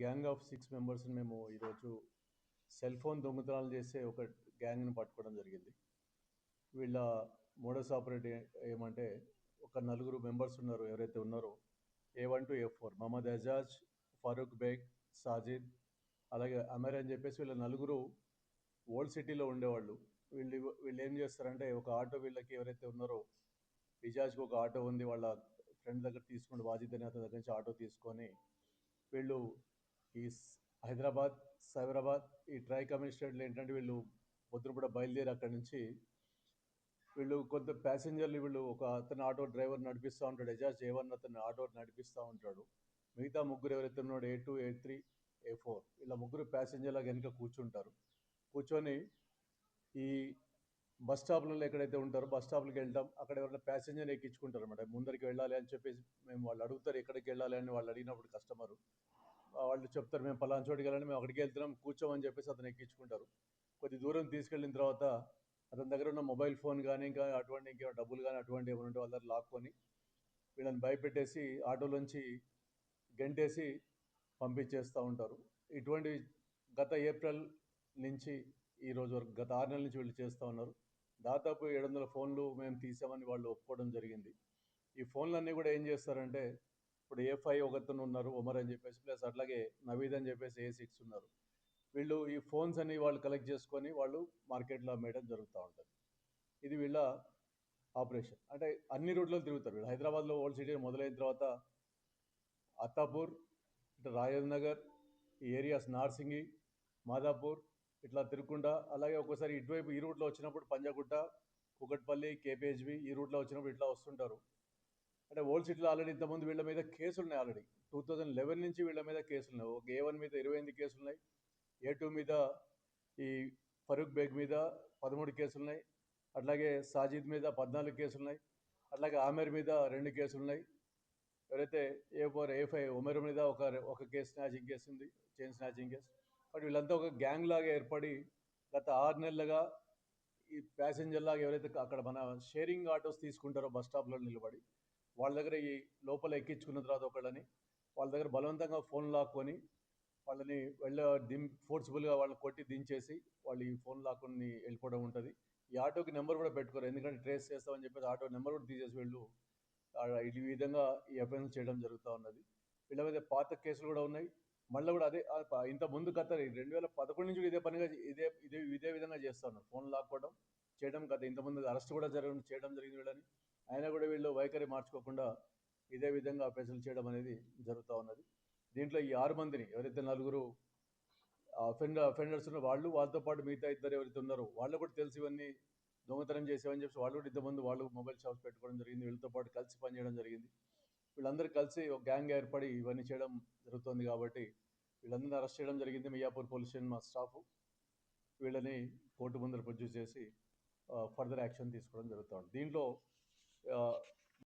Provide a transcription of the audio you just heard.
Gang of six మెంబర్స్ని మేము ఈరోజు సెల్ ఫోన్ దొంగతనాలు చేసే ఒక గ్యాంగ్ని పట్టుకోవడం జరిగింది. వీళ్ళ మోడస్ ఆపరేట్ ఏమంటే ఒక నలుగురు మెంబర్స్ ఉన్నారు ఎవరైతే ఉన్నారో A one to A four Mohammed Ejaz Farooq Baig Sajid అలాగే అమర్ అని చెప్పేసి వీళ్ళ నలుగురు ఓల్డ్ సిటీలో ఉండేవాళ్ళు. వీళ్ళు వీళ్ళు ఏం చేస్తారంటే ఒక ఆటో వీళ్ళకి ఎవరైతే ఉన్నారో ఇజాజ్కి ఒక ఆటో ఉంది వాళ్ళ ఫ్రెండ్ దగ్గర తీసుకుని వాజిద్ అనే అతని దగ్గర నుంచి ఆటో తీసుకొని వీళ్ళు ఈ హైదరాబాద్ సైబరాబాద్ ఈ ట్రై కమిషనరేట్లో ఏంటంటే వీళ్ళు పొద్దున కూడా బయలుదేరి అక్కడి నుంచి వీళ్ళు కొంత ప్యాసింజర్లు వీళ్ళు ఒక అతను ఆటో డ్రైవర్ నడిపిస్తూ ఉంటాడు ఎజాజ్ ఏ వన్ అతను ఆటో నడిపిస్తూ ఉంటాడు. మిగతా ముగ్గురు ఎవరైతే ఉన్నాడు A two A three A four ఇలా ముగ్గురు ప్యాసింజర్ల వెనుక కూర్చుంటారు. కూర్చొని ఈ బస్ స్టాప్లలో ఎక్కడైతే ఉంటారో బస్ స్టాప్లకి వెళ్తాం అక్కడ ఎవరైనా ప్యాసింజర్ ఎక్కించుకుంటారు అనమాట ముందరికి వెళ్ళాలి అని చెప్పేసి మేము వాళ్ళు అడుగుతారు ఎక్కడికి వెళ్ళాలి అని వాళ్ళు అడిగినప్పుడు కస్టమరు వాళ్ళు చెప్తారు మేము పలానా చోటుకి వెళ్ళండి మేము అక్కడికి వెళ్తున్నాం కూర్చోమని చెప్పేసి అతను ఎక్కించుకుంటారు. కొద్ది దూరం తీసుకెళ్ళిన తర్వాత అతని దగ్గర ఉన్న మొబైల్ ఫోన్ కానీ ఇంకా అటువంటి ఇంకా డబ్బులు కానీ అటువంటి ఏమైనా ఉంటే వాళ్ళ దగ్గర లాక్కొని వీళ్ళని భయపెట్టేసి ఆటోలోంచి గెంటేసి పంపించేస్తూ ఉంటారు. ఇటువంటి గత ఏప్రిల్ నుంచి ఈ రోజు వరకు గత ఆరు నెలల నుంచి వీళ్ళు చేస్తూ ఉన్నారు. దాదాపు ఏడు వందల ఫోన్లు మేము తీసామని వాళ్ళు ఒప్పుకోవడం జరిగింది. ఈ ఫోన్లన్నీ కూడా ఏం చేస్తారంటే ఇప్పుడు ఏ ఫైవ్ ఒకతను ఉన్నారు ఒమర్ అని చెప్పేసి ప్లస్ అట్లాగే నవీద్ అని చెప్పేసి ఏ సిక్స్ ఉన్నారు. వీళ్ళు ఈ ఫోన్స్ అన్ని వాళ్ళు కలెక్ట్ చేసుకొని వాళ్ళు మార్కెట్లో అమ్మేయడం జరుగుతూ ఉంటుంది. ఇది వీళ్ళ ఆపరేషన్ అంటే అన్ని రూట్లో తిరుగుతారు. వీళ్ళు హైదరాబాద్లో ఓల్డ్ సిటీ మొదలైన తర్వాత అత్తాపూర్ ఇటు రాజేంద్ర నగర్ ఈ ఏరియాస్ నార్సింగి మాదాపూర్ ఇట్లా తిరుక్కుంటా అలాగే ఒక్కోసారి ఇటువైపు ఈ రూట్లో వచ్చినప్పుడు పంజాగుట్ట కుకట్పల్లి కేపీహెచ్బి ఈ రూట్లో వచ్చినప్పుడు ఇట్లా వస్తుంటారు. అంటే ఓల్డ్ సిటీలో ఆల్రెడీ ఇంతకుముందు వీళ్ళ మీద కేసులు ఉన్నాయి ఆల్రెడీ. టూ థౌజండ్ లెవెన్ నుంచి వీళ్ళ మీద కేసులు ఉన్నాయి ఒక ఏ వన్ మీద ఇరవై ఎనిమిది కేసులు ఉన్నాయి ఏ టూ మీద ఈ ఫరూక్ బేగ్ మీద పదమూడు కేసులు ఉన్నాయి అట్లాగే సాజిద్ మీద పద్నాలుగు కేసులు ఉన్నాయి అట్లాగే ఆమెర్ మీద రెండు కేసులు ఉన్నాయి ఎవరైతే ఏ ఫోర్ ఏ ఫైవ్ ఉమెర్ మీద ఒక ఒక కేసు స్నాచింగ్ కేసు ఉంది చైన్ స్నాచింగ్ కేసు. బట్ వీళ్ళంతా ఒక గ్యాంగ్ లాగా ఏర్పడి గత ఆరు నెలలుగా ఈ ప్యాసింజర్ లాగా ఎవరైతే అక్కడ మన షేరింగ్ ఆటోస్ తీసుకుంటారో బస్ స్టాప్లో నిలబడి వాళ్ళ దగ్గర ఈ లోపల ఎక్కించుకున్న తర్వాత ఒకళ్ళని వాళ్ళ దగ్గర బలవంతంగా ఫోన్ లాక్కొని వాళ్ళని వెళ్ళ దిం ఫోర్స్ఫుల్గా వాళ్ళని కొట్టి దించేసి వాళ్ళు ఈ ఫోన్ లాక్కొని వెళ్ళిపోవడం ఉంటుంది. ఈ ఆటోకి నెంబర్ కూడా పెట్టుకోరు. ఎందుకంటే ట్రేస్ చేస్తామని చెప్పేసి ఆటో నెంబర్ కూడా తీసేసి వెళ్ళు. ఈ విధంగా ఈ అఫెన్స్ చేయడం జరుగుతూ ఉన్నది. వీళ్ళ మీద పాత కేసులు కూడా ఉన్నాయి. మళ్ళీ కూడా అదే ఇంత ముందు గత రెండు వేల పదకొండు నుంచి ఇదే పనిగా ఇదే ఇదే ఇదే విధంగా చేస్తూ ఉన్నారు. ఫోన్ లాక్కోవడం చేయడం గత ఇంతకుముందు అరెస్ట్ కూడా జరగడం చేయడం జరిగింది వీళ్ళని. అయినా కూడా వీళ్ళు వైఖరి మార్చుకోకుండా ఇదే విధంగా అఫెన్సులు చేయడం అనేది జరుగుతూ ఉన్నది. దీంట్లో ఈ ఆరు మందిని ఎవరైతే నలుగురు అఫెండర్ అఫెండర్స్ ఉన్న వాళ్ళు వాళ్ళతో పాటు మిగతా ఇద్దరు ఎవరైతే ఉన్నారో వాళ్ళు కూడా తెలిసి ఇవన్నీ దొంగతనం చేసేవని చెప్పి వాళ్ళు కూడా ఇంతకుముందు వాళ్ళు మొబైల్ షాప్స్ పెట్టుకోవడం జరిగింది. వీళ్ళతో పాటు కలిసి పనిచేయడం జరిగింది. వీళ్ళందరూ కలిసి ఒక గ్యాంగ్ ఏర్పడి ఇవన్నీ చేయడం జరుగుతుంది కాబట్టి వీళ్ళందరినీ అరెస్ట్ చేయడం జరిగింది మియాపూర్ పోలీస్ స్టేషన్ మా స్టాఫ్. వీళ్ళని కోర్టు ముందర ప్రొడ్యూస్ చేసి ఫర్దర్ యాక్షన్ తీసుకోవడం జరుగుతుంది దీంట్లో uh,